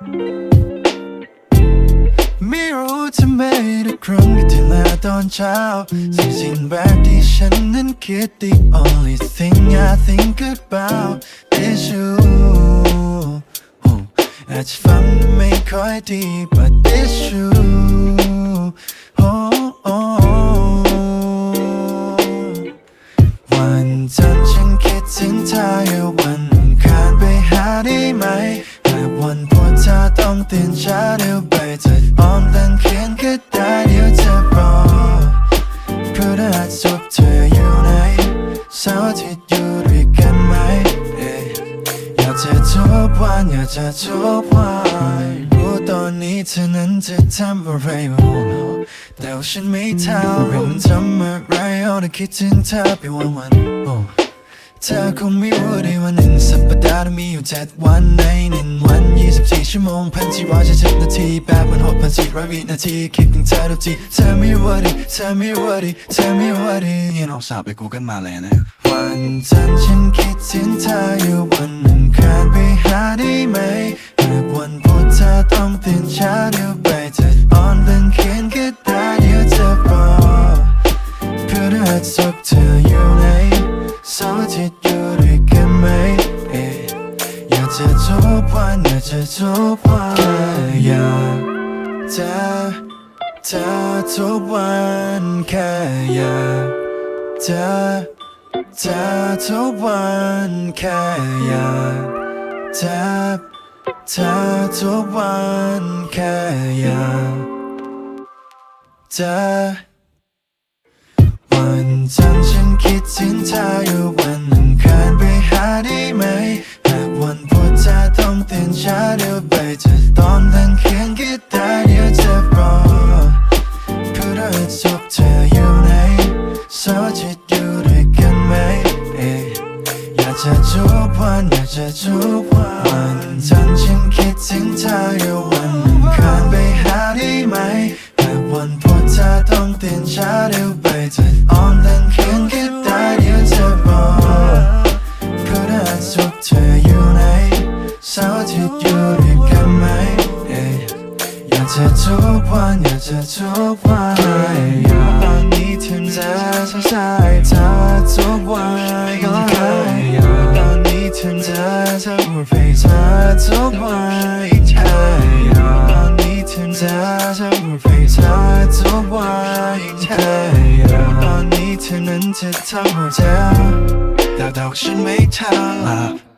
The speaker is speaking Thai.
ไม่รู้ทำไมทุกครั้งที่ลาตอนเช้าสิ่งสิ่งแรกที่ฉันนั้นคิด The only thing I think about is you อาจจะฟังไม่ค่อยดี but it's you oh, oh. วันจันทร์ฉัน ตื่นเช้าเร็วไปจะออมตั้งเขียนก็ได้เดี๋ยวจะรอพฤหัสศุกร์เธออยู่ไหนเสาร์อาทิตย์อยู่ด้วยกันไหมเอ๊ะอยากจะทุกวันอยากจะทุกวันรู้ตอนนี้เธอนั้นจะทำอะไรบ้างแต่ฉันไม่ท่าเรื่องทำอะไรเอาแต่คิดถึงเธอไปวันวัน เธอคงไม่รู้ดีว่าหนึ่งสัปดาห์มีอยู่เจ็ดวันในหนึ่งวันยี่สิบสี่ชั่วโมงพันสี่ร้อยเจ็ดสิบนาทีแปดมันหกพันสี่ร้อยวินาทีคิดถึงเธอทุกทีเธอไม่รู้ว่าดีเธอไม่รู้ว่าดีเธอไม่รู้ว่าดียังลองสาวไปกูกันมาเลยนะวันจันทร์ฉันคิดถึงเธออยู่วันอังคารไปหาได้ไหมหากวันพุธเธอต้องตื่นเช้าเดี๋ยวไปจะออ่อนเป็นเขียนก็ได้เดี๋ยวจะรอเพฤหัสศุกร์เธออยู่ จะทุกวันอาจะทุกวันอยากจะเธอทุกวันแค่อยากจะเธอทุกวันแค่อยากจะเธอทุกวันแค่อยากจะวันจันทร์ฉันคิดถึงเธออยู่วันอังคารไปหาได้ อย์อยู่ด้วยกันไหมเออยากจะทุกวันอยากจะทุกวันวันจันฉันคิดถึงเธออยู่วันอังคารไปหาได้ไหมหากวันพุธเธอต้องตื่นเช้าเดี๋ยวไปจะออมตั้งเขียนก็ได้เดี๋ยวจะรอพฤหัสศุกร์เธออยู่ไหนเสาร์ทิตย์อยู่ด้วยกันไหมเออยากจะทุกวันอยากจะทุกวัน ใช้เธอทุกวันอยากตอนนี้ถึงจะทำให้เธอทุกวันอยากตอนนี้ถึงจะทำให้เธอทุกวันอยากตอนนี้เธอนั้นจะทำให้เธอแต่ดอกฉันไม่ทำ